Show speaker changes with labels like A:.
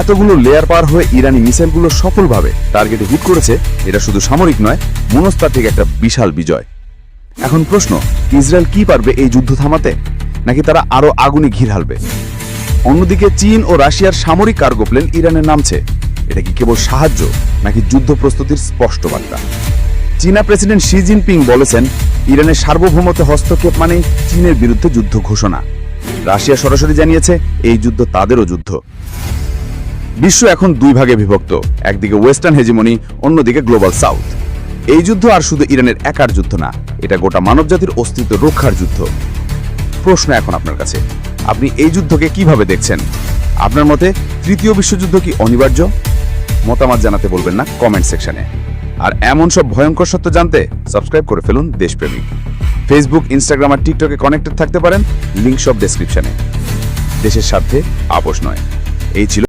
A: এতগুলো লেয়ার পার হয়ে ইরানি মিসাইলগুলো সফলভাবে টার্গেটে হিট করেছে, এটা শুধু সামরিক নয়, মনস্তাত্ত্বিক একটা বিশাল বিজয়। এখন প্রশ্ন, ইসরায়েল কি পারবে এই যুদ্ধ থামাতে? নাকি তারা আরও আগুনে ঘির হালবে? অন্যদিকে চীন ও রাশিয়ার সামরিক কার্গো প্লেন ইরানে নামছে। এটা কি কেবল সাহায্য, নাকি যুদ্ধ প্রস্তুতির স্পষ্ট বার্তা? চীনা প্রেসিডেন্ট শি জিনপিং বলেছেন ইরানের সার্বভৌমত্ব হস্তক্ষেপ মানেই চীনের বিরুদ্ধে যুদ্ধ ঘোষণা। রাশিয়া সরাসরি জানিয়েছে, এই যুদ্ধ তাদেরও যুদ্ধ। বিশ্ব এখন দুই ভাগে বিভক্ত, একদিকে ওয়েস্টার্ন হেজিমনি, অন্যদিকে গ্লোবাল সাউথ। এই যুদ্ধ আর শুধু ইরানের একার যুদ্ধ না, এটা গোটা মানবজাতির অস্তিত্ব রক্ষার যুদ্ধ। প্রশ্ন এখন আপনার কাছে, আপনি এই যুদ্ধকে কীভাবে দেখছেন? আপনার মতে তৃতীয় বিশ্বযুদ্ধ কি অনিবার্য? মতামত জানাতে বলবেন না কমেন্ট সেকশনে। আর এমন সব ভয়ঙ্কর সত্য জানতে সাবস্ক্রাইব করে ফেলুন দেশপ্রেমিক। ফেসবুক ইনস্টাগ্রাম আর টিকটকে কানেক্টেড থাকতে পারেন লিঙ্ক সব ডেসক্রিপশনে দেশের স্বার্থে আপোষ নয়। এই ছিল